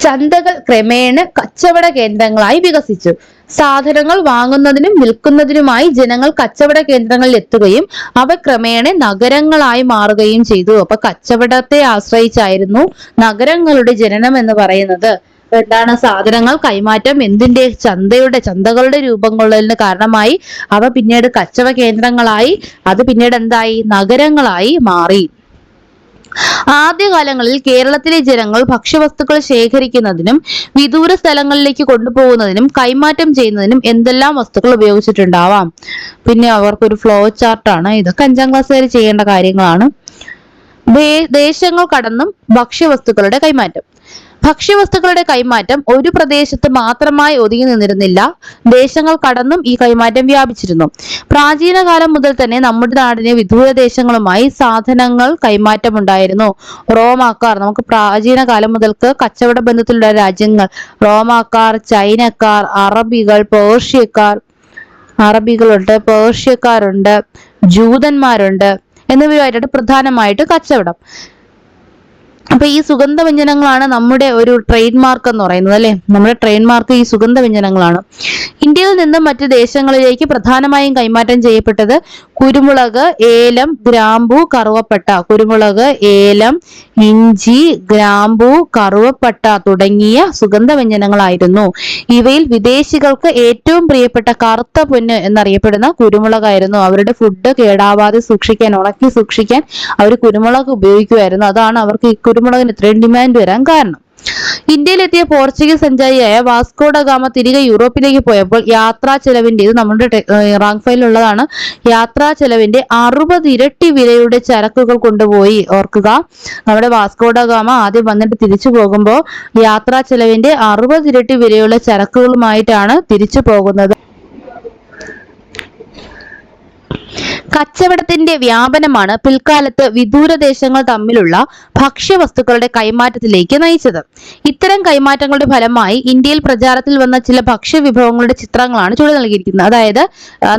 ചന്തകൾ ക്രമേണ കച്ചവട കേന്ദ്രങ്ങളായി വികസിച്ചു. സാധനങ്ങൾ വാങ്ങുന്നതിനും വിൽക്കുന്നതിനുമായി ജനങ്ങൾ കച്ചവട കേന്ദ്രങ്ങളിൽ എത്തുകയും അവ ക്രമേണ നഗരങ്ങളായി മാറുകയും ചെയ്തു. അപ്പൊ കച്ചവടത്തെ ആശ്രയിച്ചായിരുന്നു നഗരങ്ങളുടെ ജനനം എന്ന് പറയുന്നത്. എന്താണ് സാധനങ്ങൾ കൈമാറ്റം? എന്തിന്റെ ചന്തയുടെ ചന്തകളുടെ രൂപം കൊള്ളലിന് കാരണമായി അവ പിന്നീട് കച്ചവട കേന്ദ്രങ്ങളായി അത് പിന്നീട് എന്തായി? നഗരങ്ങളായി മാറി. ആദ്യകാലങ്ങളിൽ കേരളത്തിലെ ജനങ്ങൾ ഭക്ഷ്യവസ്തുക്കൾ ശേഖരിക്കുന്നതിനും വിദൂര സ്ഥലങ്ങളിലേക്ക് കൊണ്ടുപോകുന്നതിനും കൈമാറ്റം ചെയ്യുന്നതിനും എന്തെല്ലാം വസ്തുക്കൾ ഉപയോഗിച്ചിട്ടുണ്ടാവാം. പിന്നെ അവർക്കൊരു ഫ്ലോ ചാർട്ടാണ് ഇതൊക്കെ അഞ്ചാം ക്ലാസ് വരെ ചെയ്യേണ്ട കാര്യങ്ങളാണ്. ദേശങ്ങൾ കടന്നും ഭക്ഷ്യവസ്തുക്കളുടെ കൈമാറ്റം. ഭക്ഷ്യവസ്തുക്കളുടെ കൈമാറ്റം ഒരു പ്രദേശത്ത് മാത്രമായി ഒതുങ്ങി നിന്നിരുന്നില്ല. ദേശങ്ങൾ കടന്നും ഈ കൈമാറ്റം വ്യാപിച്ചിരുന്നു. പ്രാചീന കാലം മുതൽ തന്നെ നമ്മുടെ നാടിന് വിദൂര ദേശങ്ങളുമായി സാധനങ്ങൾ കൈമാറ്റം ഉണ്ടായിരുന്നു റോമാക്കാർ നമുക്ക് പ്രാചീന കാലം മുതൽക്ക് കച്ചവട ബന്ധത്തിലുള്ള രാജ്യങ്ങൾ റോമാക്കാർ ചൈനക്കാർ അറബികൾ പേർഷ്യക്കാർ അറബികളുണ്ട് പേർഷ്യക്കാരുണ്ട് ജൂതന്മാരുണ്ട് എന്നിവയുമായിട്ടാണ് പ്രധാനമായിട്ട് കച്ചവടം. അപ്പൊ ഈ സുഗന്ധ വ്യഞ്ജനങ്ങളാണ് നമ്മുടെ ഒരു ട്രേഡ് മാർക്ക് എന്ന് പറയുന്നത് അല്ലെ? നമ്മുടെ ട്രേഡ് മാർക്ക് ഈ സുഗന്ധ വ്യഞ്ജനങ്ങളാണ് ഇന്ത്യയിൽ നിന്നും മറ്റ് ദേശങ്ങളിലേക്ക് പ്രധാനമായും കൈമാറ്റം ചെയ്യപ്പെട്ടത് കുരുമുളക് ഏലം ഗ്രാമ്പു കറുവപ്പട്ട. കുരുമുളക് ഏലം ഇഞ്ചി ഗ്രാമ്പു കറുവപ്പട്ട തുടങ്ങിയ സുഗന്ധ വ്യഞ്ജനങ്ങളായിരുന്നു ഇവയിൽ വിദേശികൾക്ക് ഏറ്റവും പ്രിയപ്പെട്ട കറുത്ത പൊന്ന് എന്നറിയപ്പെടുന്ന കുരുമുളകായിരുന്നു. അവരുടെ ഫുഡ് കേടാവാതെ സൂക്ഷിക്കാൻ ഉണക്കി സൂക്ഷിക്കാൻ അവർ കുരുമുളക് ഉപയോഗിക്കുമായിരുന്നു. അതാണ് അവർക്ക് ഈ കുരുമുളകിന് ഇത്രയും ഡിമാൻഡ് വരാൻ കാരണം. ഇന്ത്യയിലെത്തിയ പോർച്ചുഗീസ് സഞ്ചാരിയായ വാസ്കോഡ ഗാമ തിരികെ യൂറോപ്പിലേക്ക് പോയപ്പോൾ യാത്രാ ചെലവിന്റെ ഇത് നമ്മുടെ റാങ്ക് ഫയലിലുള്ളതാണ്. യാത്രാ ചെലവിന്റെ അറുപത് ഇരട്ടി വിലയുടെ ചരക്കുകൾ കൊണ്ടുപോയി. ഓർക്കുക നമ്മുടെ വാസ്കോഡ ഗാമ ആദ്യം വന്നിട്ട് തിരിച്ചു പോകുമ്പോൾ യാത്രാ ചെലവിന്റെ അറുപത് ഇരട്ടി വിലയുള്ള ചരക്കുകളുമായിട്ടാണ് തിരിച്ചു പോകുന്നത്. കച്ചവടത്തിന്റെ വ്യാപനമാണ് പിൽക്കാലത്ത് വിദൂരദേശങ്ങൾ തമ്മിലുള്ള ഭക്ഷ്യവസ്തുക്കളുടെ കൈമാറ്റത്തിലേക്ക് നയിച്ചത്. ഇത്തരം കൈമാറ്റങ്ങളുടെ ഫലമായി ഇന്ത്യയിൽ പ്രചാരത്തിൽ വന്ന ചില ഭക്ഷ്യവിഭവങ്ങളുടെ ചിത്രങ്ങളാണ് ചുവടെ നൽകിയിരിക്കുന്നത്. അതായത്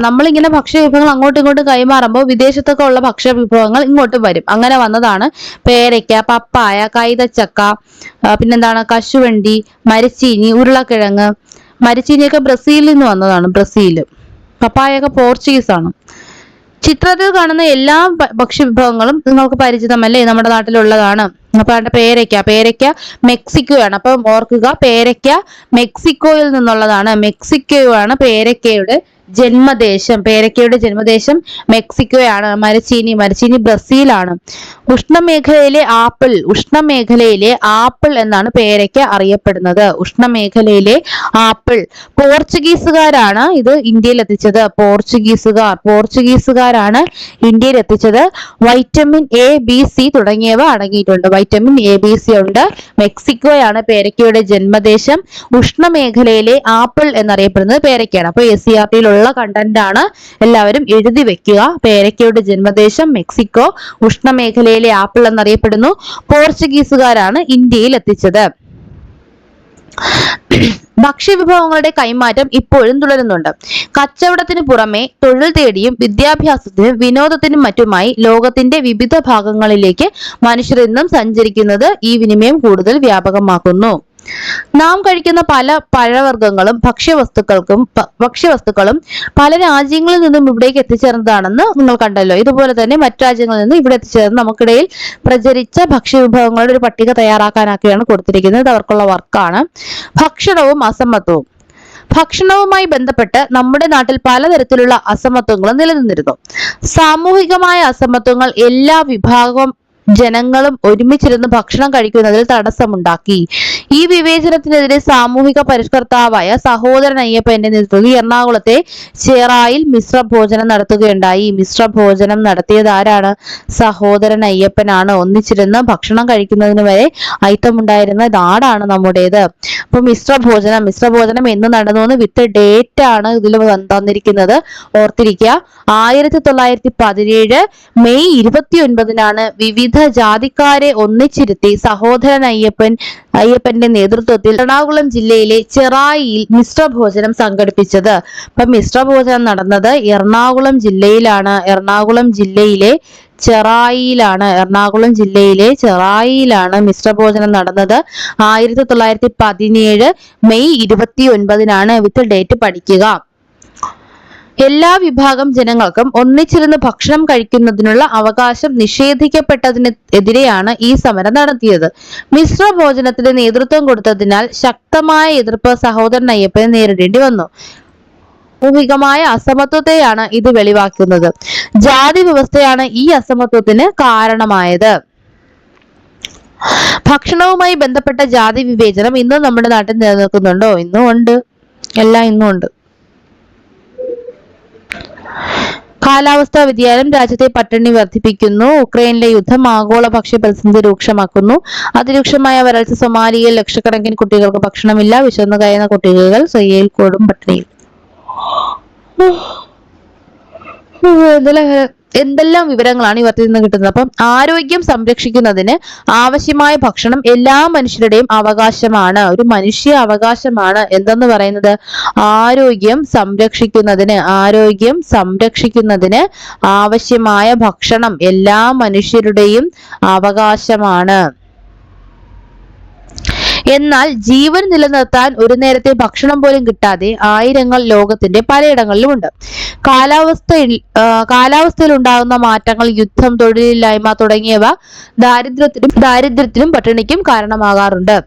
നമ്മളിങ്ങനെ ഭക്ഷ്യവിഭവങ്ങൾ അങ്ങോട്ടും ഇങ്ങോട്ടും കൈമാറുമ്പോൾ വിദേശത്തൊക്കെ ഉള്ള ഭക്ഷ്യവിഭവങ്ങൾ ഇങ്ങോട്ട് വരും. അങ്ങനെ വന്നതാണ് പേരയ്ക്ക പപ്പായ കൈതച്ചക്ക പിന്നെന്താണ് കശുവണ്ടി മരച്ചീനി ഉരുളക്കിഴങ്ങ്. മരച്ചീനിയൊക്കെ ബ്രസീലിൽ നിന്ന് വന്നതാണ്. ബ്രസീൽ പപ്പായൊക്കെ ആണ് ചിത്രത്തിൽ കാണുന്ന എല്ലാ ഭക്ഷ്യവിഭവങ്ങളും നിങ്ങൾക്ക് പരിചിതമല്ലേ? നമ്മുടെ നാട്ടിലുള്ളതാണ്. അപ്പൊ അതിന്റെ പേരയ്ക്ക. പേരയ്ക്ക മെക്സിക്കോയാണ്. അപ്പൊ ഓർക്കുക പേരയ്ക്ക മെക്സിക്കോയിൽ നിന്നുള്ളതാണ്. മെക്സിക്കോയാണ് പേരയ്ക്കയുടെ ജന്മദേശം. പേരയ്ക്കയുടെ ജന്മദേശം മെക്സിക്കോയാണ്. മരച്ചീനി മരച്ചീനി ബ്രസീലാണ്. ഉഷ്ണമേഖലയിലെ ആപ്പിൾ ഉഷ്ണമേഖലയിലെ ആപ്പിൾ എന്നാണ് പേരയ്ക്ക അറിയപ്പെടുന്നത്. ഉഷ്ണമേഖലയിലെ ആപ്പിൾ. പോർച്ചുഗീസുകാരാണ് ഇത് ഇന്ത്യയിൽ എത്തിച്ചത് പോർച്ചുഗീസുകാർ പോർച്ചുഗീസുകാരാണ് ഇന്ത്യയിൽ എത്തിച്ചത് വൈറ്റമിൻ എ ബി സി തുടങ്ങിയവ അടങ്ങിയിട്ടുണ്ട്. വൈറ്റമിൻ എ ബി സി ഉണ്ട്. മെക്സിക്കോയാണ് പേരയ്ക്കയുടെ ജന്മദേശം. ഉഷ്ണമേഖലയിലെ ആപ്പിൾ എന്നറിയപ്പെടുന്നത് പേരയ്ക്കയാണ് അപ്പൊ എസ് സി ആർ ടിയിലുള്ള കണ്ടന്റ് ആണ് എല്ലാവരും എഴുതി വെക്കുക. പേരയ്ക്കയുടെ ജന്മദേശം മെക്സിക്കോ. ഉഷ്ണമേഖലയിലെ ആപ്പിൾ എന്നറിയപ്പെടുന്നു. പോർച്ചുഗീസുകാരാണ് ഇന്ത്യയിൽ എത്തിച്ചത്. ഭക്ഷ്യവിഭവങ്ങളുടെ കൈമാറ്റം ഇപ്പോഴും തുടരുന്നുണ്ട്. കച്ചവടത്തിന് പുറമെ തൊഴിൽ തേടിയും വിദ്യാഭ്യാസത്തിനും വിനോദത്തിനും മറ്റുമായി ലോകത്തിന്റെ വിവിധ ഭാഗങ്ങളിലേക്ക് മനുഷ്യർ ഇന്നും സഞ്ചരിക്കുന്നത് ഈ വിനിമയം കൂടുതൽ വ്യാപകമാക്കുന്നു. നാം കഴിക്കുന്ന പല പഴവർഗങ്ങളും ഭക്ഷ്യവസ്തുക്കൾക്കും ഭക്ഷ്യവസ്തുക്കളും പല രാജ്യങ്ങളിൽ നിന്നും ഇവിടേക്ക് എത്തിച്ചേർന്നതാണെന്ന് നിങ്ങൾ കണ്ടല്ലോ. ഇതുപോലെ തന്നെ മറ്റു രാജ്യങ്ങളിൽ നിന്ന് ഇവിടെ എത്തിച്ചേർന്ന് നമുക്കിടയിൽ പ്രചരിച്ച ഭക്ഷ്യവിഭവങ്ങളുടെ ഒരു പട്ടിക തയ്യാറാക്കാനൊക്കെയാണ് കൊടുത്തിരിക്കുന്നത്. അവർക്കുള്ള വർക്കാണ്. ഭക്ഷണവും അസമത്വവും. ഭക്ഷണവുമായി ബന്ധപ്പെട്ട് നമ്മുടെ നാട്ടിൽ പലതരത്തിലുള്ള അസമത്വങ്ങളും നിലനിന്നിരുന്നു. സാമൂഹികമായ അസമത്വങ്ങൾ എല്ലാ വിഭാഗം ജനങ്ങളും ഒരുമിച്ചിരുന്ന് ഭക്ഷണം കഴിക്കുന്നതിൽ തടസ്സമുണ്ടാക്കി. ഈ വിവേചനത്തിനെതിരെ സാമൂഹിക പരിഷ്കർത്താവായ സഹോദരൻ അയ്യപ്പന്റെ നേതൃത്വത്തിൽ എറണാകുളത്തെ ചേറായിൽ മിശ്ര ഭോജനം നടത്തുകയുണ്ടായി. മിശ്ര ഭോജനം നടത്തിയത് ആരാണ്? സഹോദരൻ അയ്യപ്പനാണ്. ഒന്നിച്ചിരുന്ന് ഭക്ഷണം കഴിക്കുന്നതിന് വരെ ഉണ്ടായിരുന്ന നാടാണ് നമ്മുടേത്. അപ്പൊ മിശ്ര ഭോജനം മിശ്ര ഭോജനം എന്ന് നടന്നു എന്ന് വിത്ത് ഡേറ്റ് ആണ് ഇതിൽ തന്നിരിക്കുന്നത് ഓർത്തിരിക്കുക ആയിരത്തി തൊള്ളായിരത്തി പതിനേഴ് മെയ് ഇരുപത്തി ഒൻപതിനാണ് വിവിധ ജാതിക്കാരെ ഒന്നിച്ചിരുത്തി സഹോദരൻ അയ്യപ്പൻ അയ്യപ്പന്റെ നേതൃത്വത്തിൽ എറണാകുളം ജില്ലയിലെ ചെറായിയിൽ മിശ്രഭോജനം സംഘടിപ്പിച്ചത്. അപ്പൊ മിശ്രഭോജനം നടന്നത് എറണാകുളം ജില്ലയിലാണ്. എറണാകുളം ജില്ലയിലെ ചെറായിയിലാണ്. എറണാകുളം ജില്ലയിലെ ചെറായിയിലാണ് മിശ്രഭോജനം നടന്നത്. ആയിരത്തി തൊള്ളായിരത്തി പതിനേഴ് മെയ് ഇരുപത്തി ഒൻപതിനാണ് വിത്ത് ഡേറ്റ് പഠിക്കുക. എല്ലാ വിഭാഗം ജനങ്ങൾക്കും ഒന്നിച്ചിരുന്ന് ഭക്ഷണം കഴിക്കുന്നതിനുള്ള അവകാശം നിഷേധിക്കപ്പെട്ടതിന് എതിരെയാണ് ഈ സമരം നടത്തിയത്. മിശ്ര ഭോജനത്തിന് നേതൃത്വം കൊടുത്തതിനാൽ ശക്തമായ എതിർപ്പ് സഹോദരൻ അയ്യപ്പനെ നേരിടേണ്ടി വന്നു. സാമൂഹികമായ അസമത്വത്തെയാണ് ഇത് വെളിവാക്കുന്നത്. ജാതി വ്യവസ്ഥയാണ് ഈ അസമത്വത്തിന് കാരണമായത്. ഭക്ഷണവുമായി ബന്ധപ്പെട്ട ജാതി വിവേചനം ഇന്നും നമ്മുടെ നാട്ടിൽ നിലനിൽക്കുന്നുണ്ടോ? ഇന്നും ഉണ്ട്. എല്ലാം ഇന്നും ഉണ്ട്. കാലാവസ്ഥാ വ്യതിയാനം രാജ്യത്തെ പട്ടിണി വർദ്ധിപ്പിക്കുന്നു. ഉക്രൈനിലെ യുദ്ധം ആഗോള ഭക്ഷ്യ പ്രതിസന്ധി രൂക്ഷമാക്കുന്നു. അതിരൂക്ഷമായ വരൾച്ച സൊമാലിയയിൽ ലക്ഷക്കണക്കിന് കുട്ടികൾക്ക് ഭക്ഷണമില്ല. വിശന്നു കഴിയുന്ന കുട്ടികൾ സിറിയയിൽ കൊടും പട്ടിണിയിൽ. എന്തെല്ലാം വിവരങ്ങളാണ് ഈ വാർത്തയിൽ നിന്ന് കിട്ടുന്നത്? അപ്പം ആരോഗ്യം സംരക്ഷിക്കുന്നതിന് ആവശ്യമായ ഭക്ഷണം എല്ലാ മനുഷ്യരുടെയും അവകാശമാണ്. ഒരു മനുഷ്യ അവകാശമാണ്. എന്തെന്ന് പറയുന്നത്? ആരോഗ്യം സംരക്ഷിക്കുന്നതിന് ആരോഗ്യം സംരക്ഷിക്കുന്നതിന് ആവശ്യമായ ഭക്ഷണം എല്ലാ മനുഷ്യരുടെയും അവകാശമാണ്. എന്നാൽ ജീവൻ നിലനിർത്താൻ ഒരു നേരത്തെ ഭക്ഷണം പോലും കിട്ടാതെ ആയിരങ്ങൾ ലോകത്തിന്റെ പലയിടങ്ങളിലുമുണ്ട്. കാലാവസ്ഥയിൽ കാലാവസ്ഥയിൽ ഉണ്ടാകുന്ന മാറ്റങ്ങൾ യുദ്ധം തൊഴിലില്ലായ്മ തുടങ്ങിയവ ദാരിദ്ര്യത്തിനും ദാരിദ്ര്യത്തിനും പട്ടിണിക്കും കാരണമാകാറുണ്ട്.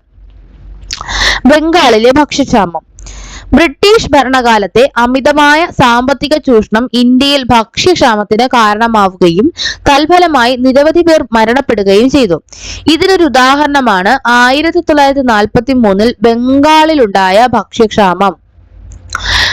ബംഗാളിലെ ഭക്ഷ്യക്ഷാമം. ബ്രിട്ടീഷ് ഭരണകാലത്തെ അമിതമായ സാമ്പത്തിക ചൂഷണം ഇന്ത്യയിൽ ഭക്ഷ്യക്ഷാമത്തിന് കാരണമാവുകയും തൽഫലമായി നിരവധി പേർ മരണപ്പെടുകയും ചെയ്തു. ഇതിനൊരു ഉദാഹരണമാണ് ആയിരത്തി തൊള്ളായിരത്തി നാൽപ്പത്തി മൂന്നിൽ ബംഗാളിലുണ്ടായ ഭക്ഷ്യക്ഷാമം.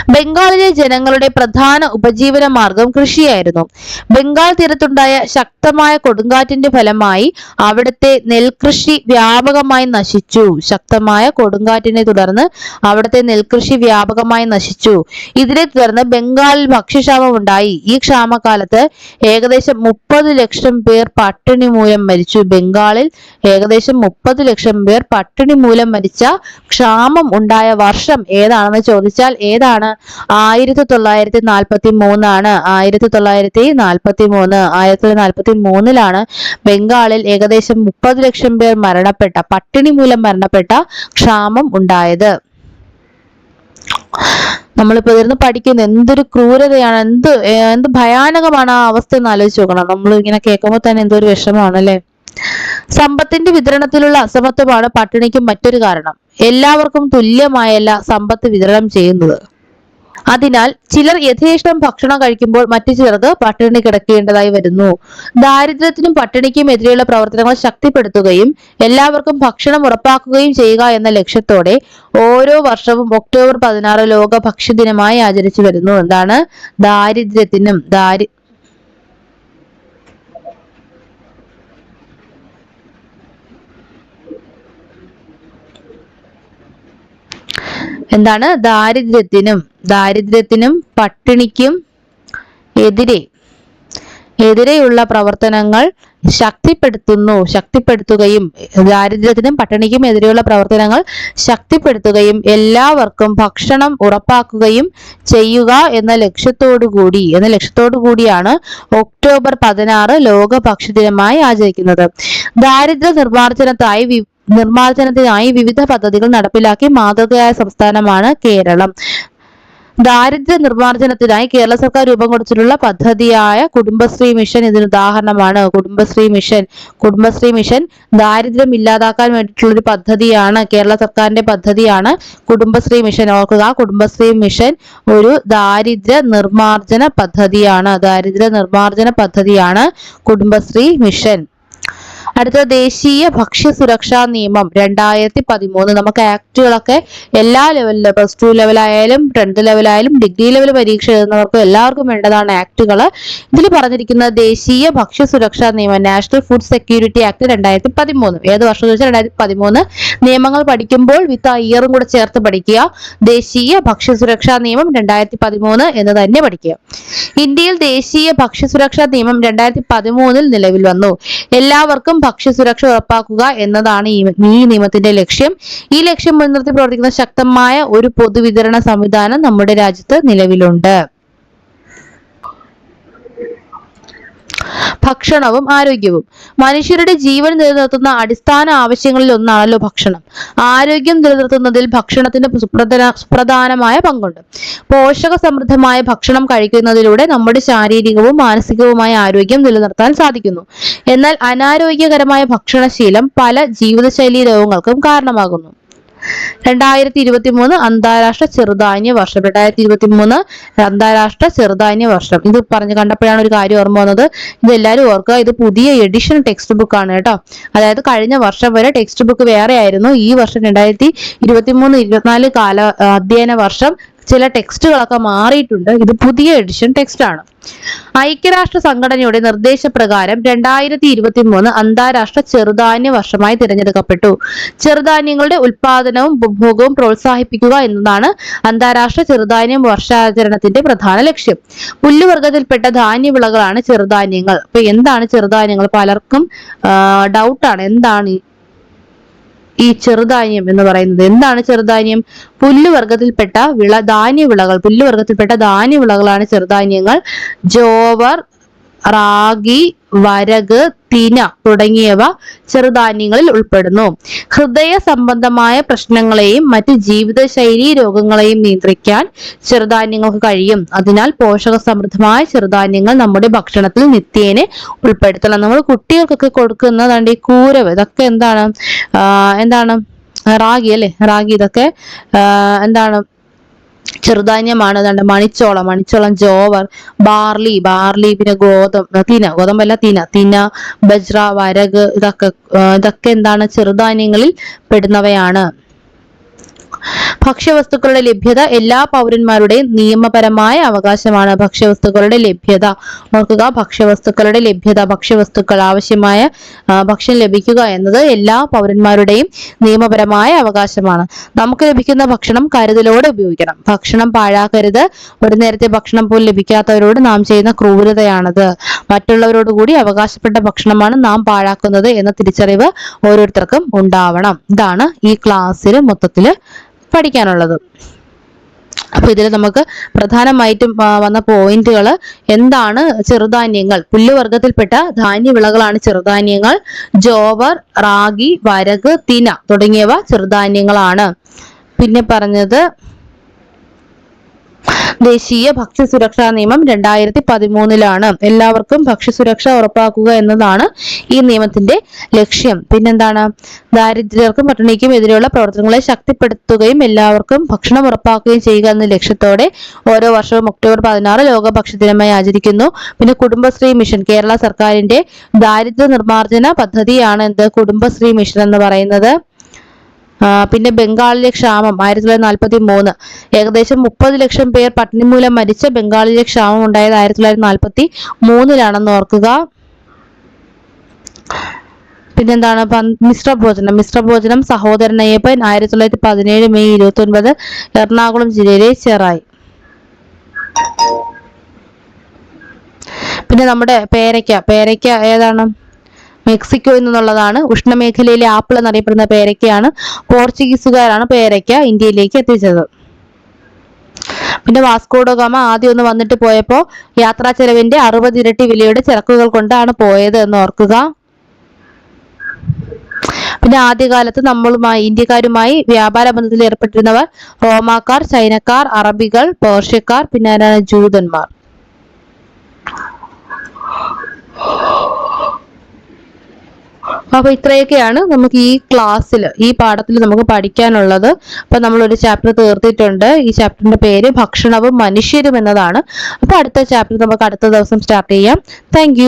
ബംഗാളിലെ ജനങ്ങളുടെ പ്രധാന ഉപജീവന മാർഗം കൃഷിയായിരുന്നു. ബംഗാൾ തീരത്തുണ്ടായ ശക്തമായ കൊടുങ്കാറ്റിന്റെ ഫലമായി അവിടുത്തെ നെൽകൃഷി വ്യാപകമായി നശിച്ചു. ശക്തമായ കൊടുങ്കാറ്റിനെ തുടർന്ന് അവിടുത്തെ നെൽകൃഷി വ്യാപകമായി നശിച്ചു. ഇതിനെ തുടർന്ന് ബംഗാളിൽ ഭക്ഷ്യക്ഷാമം ഉണ്ടായി. ഈ ക്ഷാമകാലത്ത് ഏകദേശം മുപ്പത് ലക്ഷം പേർ പട്ടിണി മൂലം മരിച്ചു. ബംഗാളിൽ ഏകദേശം മുപ്പത് ലക്ഷം പേർ പട്ടിണി മൂലം മരിച്ച ക്ഷാമം ഉണ്ടായ വർഷം ഏതാണെന്ന് ചോദിച്ചാൽ ഏതാണ്? ആയിരത്തി തൊള്ളായിരത്തി നാൽപ്പത്തി മൂന്നാണ് ആയിരത്തി തൊള്ളായിരത്തി നാൽപ്പത്തി മൂന്ന് ആയിരത്തി തൊള്ളായിരത്തി നാൽപ്പത്തി മൂന്നിലാണ് ബംഗാളിൽ ഏകദേശം മുപ്പത് ലക്ഷം പേർ മരണപ്പെട്ട പട്ടിണി മൂലം മരണപ്പെട്ട ക്ഷാമം ഉണ്ടായത്. നമ്മളിപ്പോ ഇതിരുന്ന് പഠിക്കുന്ന എന്തൊരു ക്രൂരതയാണ് എന്ത് എന്ത് ഭയാനകമാണ് ആ അവസ്ഥ എന്ന് ആലോചിച്ച് നോക്കണം. നമ്മൾ ഇങ്ങനെ കേൾക്കുമ്പോൾ തന്നെ എന്തൊരു വിഷമമാണ് അല്ലേ സമ്പത്തിന്റെ വിതരണത്തിലുള്ള അസമത്വമാണ് പട്ടിണിക്ക് മറ്റൊരു കാരണം. എല്ലാവർക്കും തുല്യമായല്ല സമ്പത്ത് വിതരണം ചെയ്യുന്നത്. അതിനാൽ ചിലർ യഥേഷ്ടം ഭക്ഷണം കഴിക്കുമ്പോൾ മറ്റു ചിലർക്ക് പട്ടിണി കിടക്കേണ്ടതായി വരുന്നു. ദാരിദ്ര്യത്തിനും പട്ടിണിക്കും എതിരെയുള്ള പ്രവർത്തനങ്ങൾ ശക്തിപ്പെടുത്തുകയും എല്ലാവർക്കും ഭക്ഷണം ഉറപ്പാക്കുകയും ചെയ്യുക എന്ന ലക്ഷ്യത്തോടെ ഓരോ വർഷവും ഒക്ടോബർ പതിനാറ് ലോക ഭക്ഷ്യദിനമായി ആചരിച്ചു വരുന്നു. എന്താണ്? ദാരിദ്ര്യത്തിനും ദാരി എന്താണ്? ദാരിദ്ര്യത്തിനും ദാരിദ്ര്യത്തിനും പട്ടിണിക്കും എതിരെ എതിരെയുള്ള പ്രവർത്തനങ്ങൾ ശക്തിപ്പെടുത്തുന്നു ശക്തിപ്പെടുത്തുകയും ദാരിദ്ര്യത്തിനും പട്ടിണിക്കും എതിരെയുള്ള പ്രവർത്തനങ്ങൾ ശക്തിപ്പെടുത്തുകയും എല്ലാവർക്കും ഭക്ഷണം ഉറപ്പാക്കുകയും ചെയ്യുക എന്ന ലക്ഷ്യത്തോടു കൂടി എന്ന ലക്ഷ്യത്തോടു കൂടിയാണ് ഒക്ടോബർ പതിനാറ് ലോക ഭക്ഷ്യദിനമായി ആചരിക്കുന്നത്. ദാരിദ്ര്യ നിർമ്മാർജനത്തായി നിർമ്മാർജനത്തിനായി വിവിധ പദ്ധതികൾ നടപ്പിലാക്കി മാതൃകയായ സംസ്ഥാനമാണ് കേരളം. ദാരിദ്ര്യ നിർമ്മാർജനത്തിനായി കേരള സർക്കാർ രൂപം കൊടുത്തിട്ടുള്ള പദ്ധതിയായ കുടുംബശ്രീ മിഷൻ ഇതിന് ഉദാഹരണമാണ്. കുടുംബശ്രീ മിഷൻ കുടുംബശ്രീ മിഷൻ ദാരിദ്ര്യം ഇല്ലാതാക്കാൻ വേണ്ടിയിട്ടുള്ള ഒരു പദ്ധതിയാണ് കേരള സർക്കാരിന്റെ പദ്ധതിയാണ് കുടുംബശ്രീ മിഷൻ. ഓർക്കുക കുടുംബശ്രീ മിഷൻ ഒരു ദാരിദ്ര്യ നിർമ്മാർജന പദ്ധതിയാണ്. ദാരിദ്ര്യ നിർമ്മാർജന പദ്ധതിയാണ് കുടുംബശ്രീ മിഷൻ. അടുത്ത ദേശീയ ഭക്ഷ്യ സുരക്ഷാ നിയമം രണ്ടായിരത്തി പതിമൂന്ന് നമുക്ക് ആക്ടുകളൊക്കെ എല്ലാ ലെവലിലും പ്ലസ് ടു ലെവലായാലും ടെൻത്ത് ലെവലായാലും ഡിഗ്രി ലെവൽ പരീക്ഷ എഴുതുന്നവർക്കും എല്ലാവർക്കും വേണ്ടതാണ് ആക്ടുകൾ ഇതിൽ പറഞ്ഞിരിക്കുന്ന ദേശീയ ഭക്ഷ്യ സുരക്ഷാ നിയമം നാഷണൽ ഫുഡ് സെക്യൂരിറ്റി ആക്ട് രണ്ടായിരത്തി പതിമൂന്ന് ഏത് വർഷം ചോദിച്ചാൽ രണ്ടായിരത്തി പതിമൂന്ന് നിയമങ്ങൾ പഠിക്കുമ്പോൾ വിത്ത് ആ ഇയറും കൂടെ ചേർത്ത് പഠിക്കുക. ദേശീയ ഭക്ഷ്യ സുരക്ഷാ നിയമം രണ്ടായിരത്തി പതിമൂന്ന് എന്ന് തന്നെ പഠിക്കുക. ഇന്ത്യയിൽ ദേശീയ ഭക്ഷ്യ സുരക്ഷാ നിയമം രണ്ടായിരത്തി പതിമൂന്നിൽ നിലവിൽ വന്നു. എല്ലാവർക്കും ഭക്ഷ്യസുരക്ഷ ഉറപ്പാക്കുക എന്നതാണ് ഈ നിയമത്തിന്റെ ലക്ഷ്യം. ഈ ലക്ഷ്യം മുൻനിർത്തി പ്രവർത്തിക്കുന്ന ശക്തമായ ഒരു പൊതുവിതരണ സംവിധാനം നമ്മുടെ രാജ്യത്ത് നിലവിലുണ്ട്. ഭക്ഷണവും ആരോഗ്യവും. മനുഷ്യരുടെ ജീവൻ നിലനിർത്തുന്ന അടിസ്ഥാന ആവശ്യങ്ങളിൽ ഒന്നാണല്ലോ ഭക്ഷണം. ആരോഗ്യം നിലനിർത്തുന്നതിൽ ഭക്ഷണത്തിന്റെ സുപ്രധാന സുപ്രധാനമായ പങ്കുണ്ട്. പോഷക സമൃദ്ധമായ ഭക്ഷണം കഴിക്കുന്നതിലൂടെ നമ്മുടെ ശാരീരികവും മാനസികവുമായ ആരോഗ്യം നിലനിർത്താൻ സാധിക്കുന്നു. എന്നാൽ അനാരോഗ്യകരമായ ഭക്ഷണശീലം പല ജീവിതശൈലി രോഗങ്ങൾക്കും കാരണമാകുന്നു. രണ്ടായിരത്തി ഇരുപത്തി മൂന്ന് അന്താരാഷ്ട്ര ചെറുധാന്യ വർഷം. രണ്ടായിരത്തി ഇരുപത്തി മൂന്ന് അന്താരാഷ്ട്ര ചെറുധാന്യ വർഷം. ഇത് പറഞ്ഞു കണ്ടപ്പോഴാണ് ഒരു കാര്യം ഓർമ്മ വന്നത്. ഇത് എല്ലാവരും ഓർക്കുക ഇത് പുതിയ എഡിഷൻ ടെക്സ്റ്റ് ബുക്ക് ആണ് കേട്ടോ. അതായത് കഴിഞ്ഞ വർഷം വരെ ടെക്സ്റ്റ് ബുക്ക് വേറെ ആയിരുന്നു. ഈ വർഷം രണ്ടായിരത്തി ഇരുപത്തി മൂന്ന് ഇരുപത്തിനാല് കാല അധ്യയന വർഷം ചില ടെക്സ്റ്റുകളൊക്കെ മാറിയിട്ടുണ്ട്. ഇത് പുതിയ എഡിഷൻ ടെക്സ്റ്റ് ആണ് ഐക്യരാഷ്ട്ര സംഘടനയുടെ നിർദ്ദേശപ്രകാരം രണ്ടായിരത്തി ഇരുപത്തി മൂന്ന് അന്താരാഷ്ട്ര ചെറുധാന്യ വർഷമായി തിരഞ്ഞെടുക്കപ്പെട്ടു. ചെറുധാന്യങ്ങളുടെ ഉൽപാദനവും ഉപഭോഗവും പ്രോത്സാഹിപ്പിക്കുക എന്നതാണ് അന്താരാഷ്ട്ര ചെറുധാന്യ വർഷാചരണത്തിന്റെ പ്രധാന ലക്ഷ്യം. പുല്ലുവർഗത്തിൽപ്പെട്ട ധാന്യവിളകളാണ് ചെറുധാന്യങ്ങൾ. അപ്പൊ എന്താണ് ചെറുധാന്യങ്ങൾ? പലർക്കും ഡൗട്ടാണ് എന്താണ് ഈ- ചെറുധാന്യം എന്ന് പറയുന്നത്. എന്താണ് ചെറുധാന്യം? പുല്ലുവർഗത്തിൽപ്പെട്ട വിള ധാന്യവിളകൾ. പുല്ലുവർഗത്തിൽപ്പെട്ട ധാന്യവിളകളാണ് ചെറുധാന്യങ്ങൾ. ജോവർ റാഗി വരക് തിന തുടങ്ങിയവ ചെറുധാന്യങ്ങളിൽ ഉൾപ്പെടുന്നു. ഹൃദയ സംബന്ധമായ പ്രശ്നങ്ങളെയും മറ്റ് ജീവിതശൈലി രോഗങ്ങളെയും നിയന്ത്രിക്കാൻ ചെറുധാന്യങ്ങൾക്ക് കഴിയും. അതിനാൽ പോഷക സമൃദ്ധമായ ചെറുധാന്യങ്ങൾ നമ്മുടെ ഭക്ഷണത്തിൽ നിത്യേനെ ഉൾപ്പെടുത്തണം. നമ്മൾ കുട്ടികൾക്കൊക്കെ കൊടുക്കുന്നതാണ് ഈ കൂരവ് ഇതൊക്കെ എന്താണ്? എന്താണ്? റാഗി അല്ലെ? റാഗി ഇതൊക്കെ എന്താണ്? ചെറുധാന്യമാണ് ഏതാണ്ട് മണിച്ചോളം മണിച്ചോളം ജോവർ ബാർലി ബാർലി പിന്നെ ഗോതമ്പ് തിന ഗോതമ്പല്ല തിന തിന ബജ്ര വരക് ഇതൊക്കെ ഇതൊക്കെ എന്താണ് ചെറുധാന്യങ്ങളിൽ പെടുന്നവയാണ്. ഭക്ഷ്യവസ്തുക്കളുടെ ലഭ്യത എല്ലാ പൗരന്മാരുടെയും നിയമപരമായ അവകാശമാണ് ഭക്ഷ്യവസ്തുക്കളുടെ ലഭ്യത. ഓർക്കുക ഭക്ഷ്യവസ്തുക്കളുടെ ലഭ്യത ഭക്ഷ്യവസ്തുക്കൾ ആവശ്യമായ ഭക്ഷ്യം ലഭിക്കുക എന്നത് എല്ലാ പൗരന്മാരുടെയും നിയമപരമായ അവകാശമാണ്. നമുക്ക് ലഭിക്കുന്ന ഭക്ഷണം കരുതലോടെ ഉപയോഗിക്കണം. ഭക്ഷണം പാഴാക്കരുത്. ഒരു നേരത്തെ ഭക്ഷണം പോലും ലഭിക്കാത്തവരോട് നാം ചെയ്യുന്ന ക്രൂരതയാണത്. മറ്റുള്ളവരോട് കൂടി അവകാശപ്പെട്ട ഭക്ഷണമാണ് നാം പാഴാക്കുന്നത് എന്ന തിരിച്ചറിവ് ഓരോരുത്തർക്കും ഉണ്ടാവണം. ഇതാണ് ഈ ക്ലാസ്സിൽ മൊത്തത്തിൽ പഠിക്കാനുള്ളത്. അപ്പോൾ ഇതിൽ നമുക്ക് പ്രധാനമായിട്ടും വന്ന പോയിന്റുകൾ എന്താണ് ചെറുധാന്യങ്ങൾ? പുല്ലുവർഗത്തിൽപ്പെട്ട ധാന്യവിളകളാണ് ചെറുധാന്യങ്ങൾ. ജോവർ റാഗി വരക് തിന തുടങ്ങിയവ ചെറുധാന്യങ്ങളാണ്. പിന്നെ പറഞ്ഞത് ദേശീയ ഭക്ഷ്യസുരക്ഷാ നിയമം രണ്ടായിരത്തി പതിമൂന്നിലാണ് എല്ലാവർക്കും ഭക്ഷ്യസുരക്ഷ ഉറപ്പാക്കുക എന്നതാണ് ഈ നിയമത്തിന്റെ ലക്ഷ്യം. പിന്നെന്താണ്? ദാരിദ്ര്യർക്കും പട്ടിണിക്കും എതിരെയുള്ള പ്രവർത്തനങ്ങളെ ശക്തിപ്പെടുത്തുകയും എല്ലാവർക്കും ഭക്ഷണം ഉറപ്പാക്കുകയും ചെയ്യുക എന്ന ലക്ഷ്യത്തോടെ ഓരോ വർഷവും ഒക്ടോബർ പതിനാറ് ലോക ഭക്ഷ്യദിനമായി ആചരിക്കുന്നു. പിന്നെ കുടുംബശ്രീ മിഷൻ കേരള സർക്കാരിന്റെ ദാരിദ്ര്യ നിർമ്മാർജന പദ്ധതിയാണ് എന്ത്? കുടുംബശ്രീ മിഷൻ എന്ന് പറയുന്നത്. പിന്നെ ബംഗാളിലെ ക്ഷാമം ആയിരത്തി തൊള്ളായിരത്തി നാൽപ്പത്തി മൂന്ന് ഏകദേശം മുപ്പത് ലക്ഷം പേർ പട്ടിണി മൂലം മരിച്ച ബംഗാളിലെ ക്ഷാമം ഉണ്ടായത് ആയിരത്തി തൊള്ളായിരത്തി നാൽപ്പത്തി മൂന്നിലാണെന്ന് ഓർക്കുക. പിന്നെന്താണ്? മിശ്ര ഭോജനം മിശ്ര ഭോജനം സഹോദരൻ അയ്യപ്പൻ ആയിരത്തി തൊള്ളായിരത്തി പതിനേഴ് മെയ് ഇരുപത്തി ഒൻപത് എറണാകുളം ജില്ലയിലെ ചെറായി. പിന്നെ നമ്മുടെ പേരയ്ക്ക. പേരയ്ക്ക ഏതാണ്? മെക്സിക്കോയിൽ നിന്നുള്ളതാണ്. ഉഷ്ണമേഖലയിലെ ആപ്പിൾ എന്നറിയപ്പെടുന്ന പേരയ്ക്കയാണ് പോർച്ചുഗീസുകാരാണ് പേരയ്ക്ക ഇന്ത്യയിലേക്ക് എത്തിച്ചത്. പിന്നെ വാസ്കോഡോ ഗാമ ആദ്യം ഒന്ന് വന്നിട്ട് പോയപ്പോ യാത്രാ ചെലവിന്റെ അറുപത് ഇരട്ടി വിലയുടെ ചരക്കുകൾ കൊണ്ടാണ് പോയത് എന്ന് ഓർക്കുക. പിന്നെ ആദ്യകാലത്ത് നമ്മളുമായി ഇന്ത്യക്കാരുമായി വ്യാപാര ബന്ധത്തിൽ ഏർപ്പെട്ടിരുന്നവർ റോമാക്കാർ ചൈനക്കാർ അറബികൾ പേർഷ്യക്കാർ പിന്നെ ജൂതന്മാർ. അപ്പൊ ഇത്രയൊക്കെയാണ് നമുക്ക് ഈ ക്ലാസ്സിൽ ഈ പാഠത്തിൽ നമുക്ക് പഠിക്കാനുള്ളത്. അപ്പൊ നമ്മൾ ഒരു ചാപ്റ്റർ തീർത്തിട്ടുണ്ട്. ഈ ചാപ്റ്ററിന്റെ പേര് ഭക്ഷണവും മനുഷ്യരും എന്നതാണ്. അപ്പൊ അടുത്ത ചാപ്റ്റർ നമുക്ക് അടുത്ത ദിവസം സ്റ്റാർട്ട് ചെയ്യാം. താങ്ക്